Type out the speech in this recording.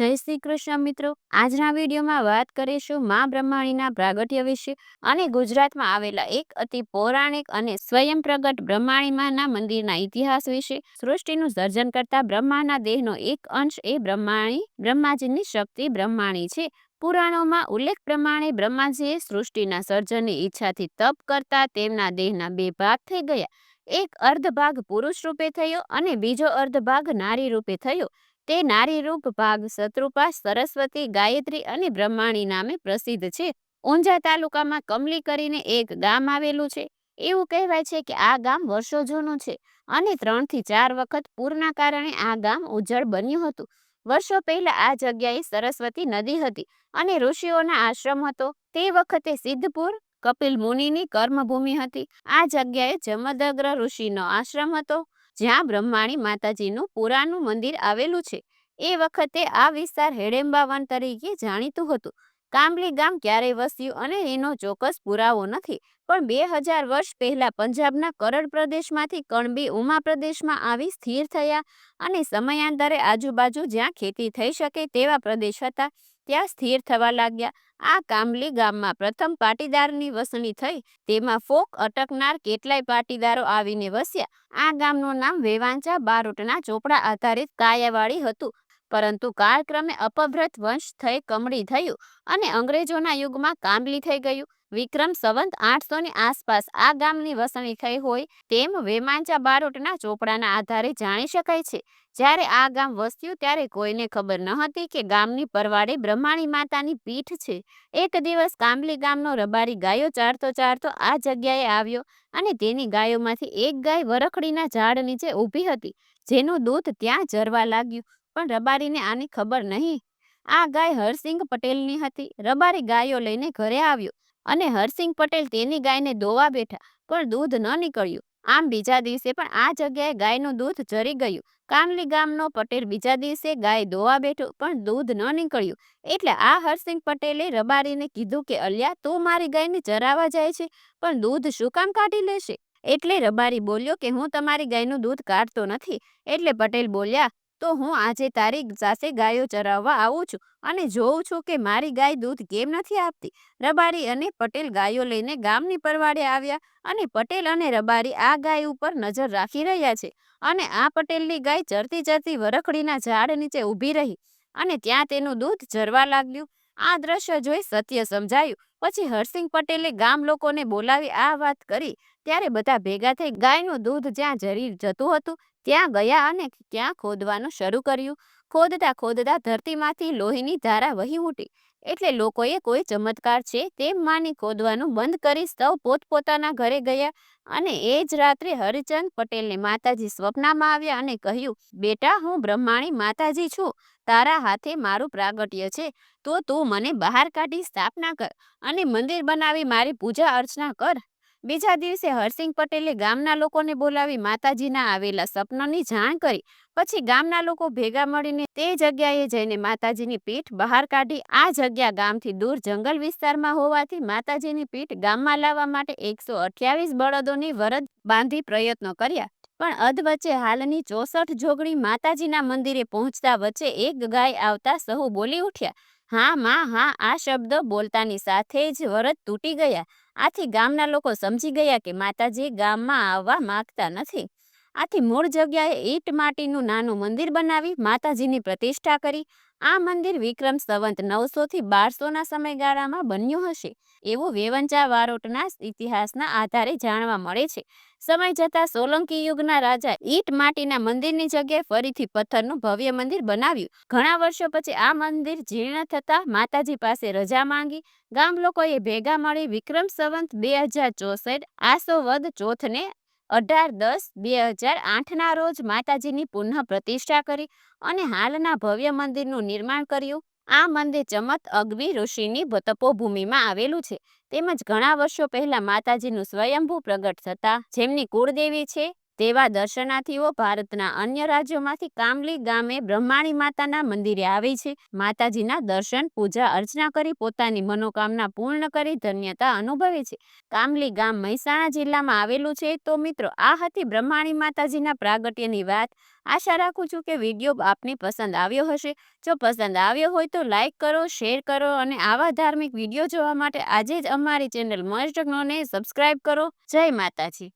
જય શ્રી કૃષ્ણ મિત્રો. આજના વિડીયોમાં વાત કરીશું મા બ્રહ્માણીના પ્રાગટ્ય વિશે અને ગુજરાતમાં આવેલા એક અતિ પૌરાણિક અને સ્વયં પ્રગટ બ્રહ્માણી માના મંદિરના ઇતિહાસ વિશે, સૃષ્ટિનું સર્જન કરતા બ્રહ્માના દેહનો એક અંશ એ બ્રહ્માણી, બ્રહ્માજીની શક્તિ બ્રહ્માણી છે. પુરાણોમાં ઉલ્લેખ પ્રમાણે બ્રહ્માજીએ સૃષ્ટિના સર્જનની ઈચ્છાથી તપ કરતા તેમના દેહના બે ભાગ થઈ ગયા. એક અર્ધ ભાગ પુરુષ રૂપે થયો અને બીજો અર્ધ ભાગ નારી રૂપે થયો. તે નારીરૂપ ભાગ શત્રુપા, સરસ્વતી, ગાયત્રી અને બ્રહ્માણી નામે પ્રસિદ્ધ છે. ઊંઝા તાલુકામાં કમલી કરીને એક ગામ આવેલું છે. એવું કહેવાય છે કે આ ગામ વર્ષો જૂનું છે અને ત્રણથી ચાર વખત પૂરના કારણે આ ગામ ઉજ્જળ બન્યું હતું. વર્ષો પહેલા આ જગ્યાએ સરસ્વતી નદી હતી અને ઋષિઓના આશ્રમ હતો. તે વખતે સિદ્ધપુર, કપિલ મુનિની કર્મભૂમિ હતી. આ જગ્યાએ જમદગ્ર ઋષિનો આશ્રમ હતો. જ્યાં બ્રહ્માણી માતાજીનું પુરાનું મંદિર આવેલું છે, એ વખતે આ વિસ્તાર હેડેમ્બા વન તરીકે જાણીતું હતું. કામલી ગામ ક્યારેય વસ્યું અને એનો ચોક્કસ પુરાવો નથી, પણ બે હજાર વર્ષ પહેલા પંજાબના કરડ પ્રદેશમાંથી કણબી ઉમા પ્રદેશમાં આવી સ્થિર થયા અને સમયાંતરે આજુબાજુ જ્યાં ખેતી થઈ શકે તેવા પ્રદેશ હતા ત્યાં સ્થિર થવા લાગ્યા. આ કામલી ગામમાં પ્રથમ પાટીદારની વસણી થઈ. તેમાં ફોક અટકનાર કેટલાય પાટીદારો આવીને વસ્યા. આ ગામનું નામ વેવાંચા બારોટના ચોપડા આધારિત કાયાવાળી હતું. પરંતુ કાળક્રમે અપભ્રત વંશ થઈ કમળી થયું અને અંગ્રેજોના યુગમાં કામલી થઈ ગયું. વિક્રમ સંવંત આઠસો ની આસપાસ આ ગામની વસણી થઈ હોય તેમ વેમાંચા બારોટના ચોપડાના આધારે જાણી શકાય છે. જ્યારે આ ગામ વસ્યું ત્યારે કોઈને ખબર ન હતી કે ગામની પરવાડે બ્રહ્માણી માતાની પીઠ છે. એક દિવસ કામલી ગામનો રબારી ગાયો ચારતો ચારતો આ જગ્યાએ આવ્યો અને તેની ગાયોમાંથી એક ગાય વરખડીના ઝાડ નીચે ઊભી હતી, જેનું દૂધ ત્યાં જરવા લાગ્યું, પણ રબારીને આની ખબર નહીં. આ ગાય હરસિંહ પટેલની હતી. રબારી ગાયો લઈને ઘરે આવ્યો. અને હરસિંહ પટેલ તેની ગાયને દોવા બેઠા, પણ દૂધ ન નીકળ્યું. આમ બીજા દિવસે પણ આ જગ્યાએ ગાયનું દૂધ જરી ગયું. કામલી ગામનો પટેલ બીજા દિવસે ગાય દોવા બેઠો, પણ દૂધ ન નીકળ્યું. એટલે આ હરસિંહ પટેલે રબારીને કીધું કે, અલ્યા, તું મારી ગાયને ચરાવા જાય છે, પણ દૂધ શું કામ કાઢી લેશે? એટલે રબારી બોલ્યો કે, હું તમારી ગાયનું દૂધ કાઢતો નથી. એટલે પટેલ બોલ્યા તો હું આજે તારી સાથે ગાયો ચરાવવા આવું છું અને જોઉં છું કે મારી ગાય દૂધ કેમ નથી આપતી. રબારી અને પટેલ ગાયો લઈને ગામની પરવાડે આવ્યા અને પટેલ અને રબારી આ ગાય ઉપર નજર રાખી રહ્યા છે અને આ પટેલની ગાય ચરતી ચરતી વરખડીના ઝાડ નીચે ઊભી રહી અને ત્યાં તેનું દૂધ ઝરવા લાગ્યું. આ દ્રશ્ય જોઈ સત્ય સમજાયું. પછી હરસિંહ પટેલે ગામ લોકોને બોલાવી આ વાત કરી ત્યારે બધા ભેગા થઈ ગાયનું દૂધ જ્યાં જરી જતું હતું, ત્યાં ગયા અને ત્યાં ખોદવાનું શરૂ કર્યું. ખોદતા ખોદતા ધરતીમાંથી લોહીની ધારા વહી ઉઠી. એટલે લોકોએ કોઈ ચમત્કાર છે તેમ માની ખોદવાનું બંધ કરી સૌ પોતપોતાના ઘરે ગયા અને એ જ રાત્રે હરિચંદ પટેલને માતાજી સ્વપ્નમાં આવ્યા અને કહ્યું, બેટા, હું બ્રહ્માણી માતાજી છું. તારા હાથે મારું પ્રાગટ્ય છે. તો તું મને બહાર કાઢી સ્થાપના કર અને મંદિર બનાવી મારી પૂજા અર્ચના કર. બીજા દિવસે હરસિંહ પટેલે ગામના લોકોને બોલાવી માતાજીના આવેલા સપનાની જાણ કરી. પછી ગામના લોકો ભેગા મળીને તે જગ્યાએ જઈને માતાજીની પીઠ બહાર કાઢી. આ જગ્યા ગામથી દૂર જંગલ વિસ્તારમાં હોવાથી માતાજીની પીઠ ગામમાં લાવવા માટે એકસો અઠ્યાવીસ બળદોની વરદ બાંધી પ્રયત્નો કર્યા. પણ અધવચ્ચે હાલની ચોસઠ જોગણી માતાજીના મંદિરે પહોંચતા વચ્ચે એક ગાય આવતા સહુ બોલી ઉઠ્યા, હા માં, હા, આ શબ્દ બોલતાની સાથે જ વરદ તૂટી ગયા. આથી ગામના લોકો સમજી ગયા કે માતાજી ગામમાં આવવા માગતા નથી. આથી મૂળ જગ્યાએ ઈટ માટીનું નાનું મંદિર બનાવી માતાજીની પ્રતિષ્ઠા કરી. આ મંદિર વિક્રમ સંવંત નવસો થી બારસોના સમયગાળામાં બન્યું હશે. એવું વેવંચા વારોટના ઇતિહાસના આધારે જાણવા મળે છે. સમય જતાં સોલંકી યુગના રાજા ઈટ માટીના મંદિરની જગ્યાએ ફરીથી પથ્થરનું ભવ્ય મંદિર બનાવ્યું. ઘણા વર્ષો પછી આ મંદિર જીર્ણ થતાં માતાજી પાસે રજા માંગી. ગામ લોકોએ ભેગા મળી વિક્રમ સંવંત બે હજાર ચોસઠ આસો વદ ચોથને અઢાર દસ બે હજાર આઠના રોજ માતાજીની પુનઃ પ્રતિષ્ઠા કરી અને હાલના ભવ્ય મંદિરનું નિર્માણ કર્યું. આ મંદિર ચમત અગવી ઋષિની તપોભૂમિમાં આવેલું છે. તેમજ ઘણા વર્ષો પહેલા માતાજીનું સ્વયંભૂ પ્રગટ થતા જેમની કુળદેવી છે તેવા દર્શનાર્થીઓ ભારતના અન્ય રાજ્યોમાંથી કામલી ગામે બ્રહ્માણી માતાના મંદિરે આવે છે. માતાજીના દર્શન, પૂજા, અર્ચના કરી પોતાની મનોકામના પૂર્ણ કરી ધન્યતા અનુભવે છે. કામલી ગામ મહેસાણા જિલ્લામાં આવેલું છે. તો મિત્રો, આ હતી બ્રહ્માણી માતાજીના પ્રાગટ્યની વાત. આશા રાખું છું કે વીડિયો આપને પસંદ આવ્યો હશે. જો પસંદ આવ્યો હોય તો લાઇક કરો, શેર કરો અને આવા ધાર્મિક વીડિયો જોવા માટે આજે જ અમારી ચેનલ મસ્ટ જ્ઞોને સબસ્ક્રાઈબ કરો. જય માતાજી.